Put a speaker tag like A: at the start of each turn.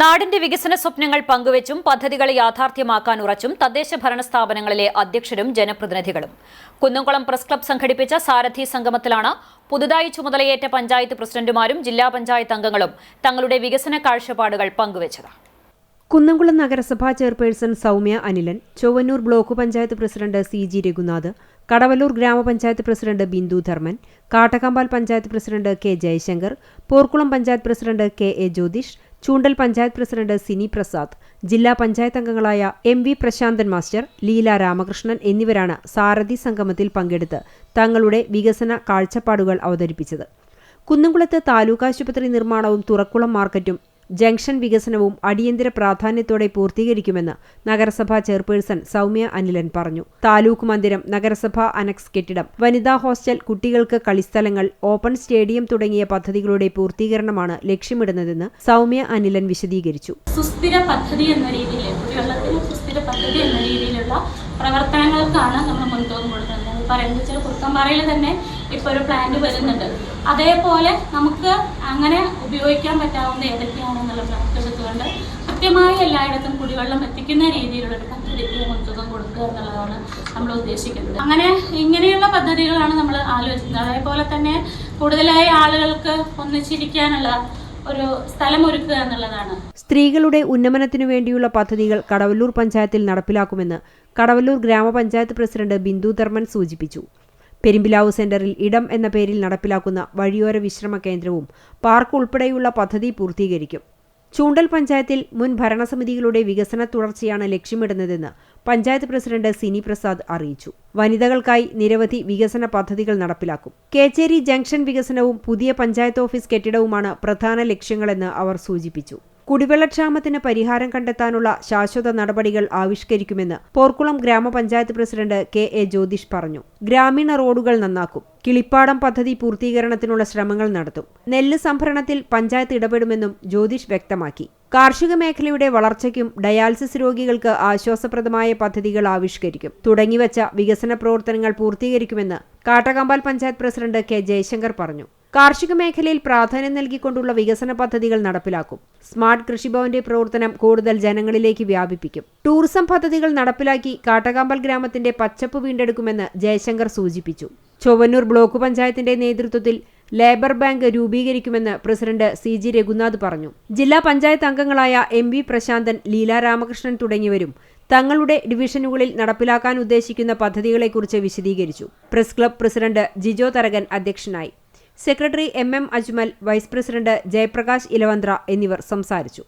A: നാടിന്റെ വികസന സ്വപ്നങ്ങൾ പങ്കുവച്ചും പദ്ധതികൾ യാഥാർത്ഥ്യമാക്കാൻ ഉറച്ചും തദ്ദേശ ഭരണ സ്ഥാപനങ്ങളിലെ അധ്യക്ഷരും ജനപ്രതിനിധികളും. കുന്നംകുളം പ്രസ് ക്ലബ് സംഘടിപ്പിച്ച സാരഥി സംഗമത്തിലാണ് പുതുതായി ചുമതലയേറ്റ പഞ്ചായത്ത് പ്രസിഡന്റുമാരും ജില്ലാ പഞ്ചായത്ത് അംഗങ്ങളും തങ്ങളുടെ വികസന കാഴ്ചപ്പാടുകൾ പങ്കുവച്ചത്.
B: കുന്നംകുളം നഗരസഭാ chairperson Soumya Anilan Chowannur block panchayat president C G Raghunath Kadavallur ഗ്രാമപഞ്ചായത്ത് president Bindu Dharman Kattakampal panchayat president K Jayashankar Porkulam panchayat president K A Jyothish Choondal panchayat president Sini Prasad ജില്ലാ പഞ്ചായത്ത് അംഗങ്ങളായ M V Prasanthan master Leela Ramakrishnan എന്നിവരാണ് സാരഥി സംഗമത്തിൽ പങ്കെടുത്ത് തങ്ങളുടെ വികസന കാഴ്ചപ്പാടുകൾ അവതരിപ്പിച്ചത്. കുന്നംകുളത്ത് താലൂക്കാശുപത്രി നിർമ്മാണവും തുറക്കുളം മാർക്കറ്റും ജംഗ്ഷൻ വികസനവും അടിയന്തര പ്രാധാന്യത്തോടെ പൂർത്തീകരിക്കുമെന്ന് നഗരസഭാ ചെയർപേഴ്സൺ സൗമ്യ അനിലൻ പറഞ്ഞു. താലൂക്ക് മന്ദിരം നഗരസഭാ അനക്സ് കെട്ടിടം വനിതാ ഹോസ്റ്റൽ കുട്ടികൾക്ക് കളിസ്ഥലങ്ങൾ ഓപ്പൺ സ്റ്റേഡിയം തുടങ്ങിയ പദ്ധതികളുടെ പൂർത്തീകരണമാണ് ലക്ഷ്യമിടുന്നതെന്ന് സൗമ്യ അനിലൻ വിശദീകരിച്ചു.
C: സുസ്ഥിര പദ്ധതി എന്ന രീതിയിൽ സുസ്ഥിര പദ്ധതി എന്ന രീതിയിലുള്ള പ്രവർത്തനങ്ങൾക്കാണ് നമ്മൾ മുൻതൂക്കം കൊടുക്കുന്നത്. പറയുന്നത് വെച്ചാൽ കുറുക്കമ്പാറയിൽ തന്നെ ഇപ്പോൾ ഒരു പ്ലാന്റ് വരുന്നുണ്ട്. അതേപോലെ നമുക്ക് അങ്ങനെ ഉപയോഗിക്കാൻ പറ്റാവുന്ന ഏതൊക്കെയാണെന്നുള്ള കണക്കെടുത്തുകൊണ്ട് കൃത്യമായി എല്ലായിടത്തും കുടിവെള്ളം എത്തിക്കുന്ന രീതിയിലുള്ള ഒരു പദ്ധതിക്ക് മുൻതൂക്കം കൊടുക്കുക എന്നുള്ളതാണ് നമ്മൾ ഉദ്ദേശിക്കുന്നത്. അങ്ങനെ ഇങ്ങനെയുള്ള പദ്ധതികളാണ് നമ്മൾ ആലോചിക്കുന്നത്. അതേപോലെ തന്നെ കൂടുതലായി ആളുകൾക്ക് ഒന്നിച്ചിരിക്കാനുള്ള ഒരു സ്ഥലമൊരുക്കുക എന്നുള്ളതാണ്.
B: സ്ത്രീകളുടെ ഉന്നമനത്തിനു വേണ്ടിയുള്ള പദ്ധതികൾ കടവല്ലൂർ പഞ്ചായത്തിൽ നടപ്പിലാക്കുമെന്ന് കടവല്ലൂർ ഗ്രാമപഞ്ചായത്ത് പ്രസിഡന്റ് ബിന്ദു ധർമ്മൻ സൂചിപ്പിച്ചു. പെരുമ്പിലാവ് സെന്ററിൽ ഇടം എന്ന പേരിൽ നടപ്പിലാക്കുന്ന വഴിയോര വിശ്രമ കേന്ദ്രവും പാർക്ക് ഉൾപ്പെടെയുള്ള പദ്ധതി പൂർത്തീകരിക്കും. ചൂണ്ടൽ പഞ്ചായത്തിൽ മുൻ ഭരണസമിതികളുടെ വികസന തുടർച്ചയാണ് ലക്ഷ്യമിടുന്നതെന്ന് പഞ്ചായത്ത് പ്രസിഡന്റ് സിനി പ്രസാദ് അറിയിച്ചു. വനിതകൾക്കായി നിരവധി വികസന പദ്ധതികൾ നടപ്പിലാക്കും. കേച്ചേരി ജംഗ്ഷൻ വികസനവും പുതിയ പഞ്ചായത്ത് ഓഫീസ് കെട്ടിടവുമാണ് പ്രധാന ലക്ഷ്യങ്ങളെന്ന് അവർ സൂചിപ്പിച്ചു. കുടിവെള്ളക്ഷാമത്തിന് പരിഹാരം കണ്ടെത്താനുള്ള ശാശ്വത നടപടികൾ ആവിഷ്കരിക്കുമെന്ന് പോർക്കുളം ഗ്രാമപഞ്ചായത്ത് പ്രസിഡന്റ് കെ എ ജ്യോതിഷ് പറഞ്ഞു. ഗ്രാമീണ റോഡുകൾ നന്നാക്കും. കിളിപ്പാടം പദ്ധതി പൂർത്തീകരണത്തിനുള്ള ശ്രമങ്ങൾ നടത്തും. നെല്ല് സംഭരണത്തിൽ പഞ്ചായത്ത് ഇടപെടുമെന്നും ജ്യോതിഷ് വ്യക്തമാക്കി. കാർഷിക മേഖലയുടെ വളർച്ചയ്ക്കും ഡയാലിസിസ് രോഗികൾക്ക് ആശ്വാസപ്രദമായ പദ്ധതികൾ ആവിഷ്കരിക്കും. തുടങ്ങിവച്ച വികസന പ്രവർത്തനങ്ങൾ പൂർത്തീകരിക്കുമെന്ന് കാട്ടകമ്പാൽ പഞ്ചായത്ത് പ്രസിഡന്റ് കെ ജയശങ്കർ പറഞ്ഞു. കാർഷിക മേഖലയിൽ പ്രാധാന്യം നൽകിക്കൊണ്ടുള്ള വികസന പദ്ധതികൾ നടപ്പിലാക്കും. സ്മാർട്ട് കൃഷിഭവന്റെ പ്രവർത്തനം കൂടുതൽ ജനങ്ങളിലേക്ക് വ്യാപിപ്പിക്കും. ടൂറിസം പദ്ധതികൾ നടപ്പിലാക്കി കാട്ടകാമ്പൽ ഗ്രാമത്തിന്റെ പച്ചപ്പ് വീണ്ടെടുക്കുമെന്ന് ജയശങ്കർ സൂചിപ്പിച്ചു. ചൊവ്വന്നൂർ ബ്ലോക്ക് പഞ്ചായത്തിന്റെ നേതൃത്വത്തിൽ ലേബർ ബാങ്ക് രൂപീകരിക്കുമെന്ന് പ്രസിഡന്റ് സി ജി രഘുനാഥ് പറഞ്ഞു. ജില്ലാ പഞ്ചായത്ത് അംഗങ്ങളായ എം വി പ്രശാന്തൻ ലീല രാമകൃഷ്ണൻ തുടങ്ങിയവരും തങ്ങളുടെ ഡിവിഷനുകളിൽ നടപ്പിലാക്കാൻ ഉദ്ദേശിക്കുന്ന പദ്ധതികളെക്കുറിച്ച് വിശദീകരിച്ചു. Press club president Jijo Tharakan അധ്യക്ഷനായി. Secretary M M Ajmal vice president Jayaprakash Elavanthra എന്നിവർ സംസാരിച്ചു.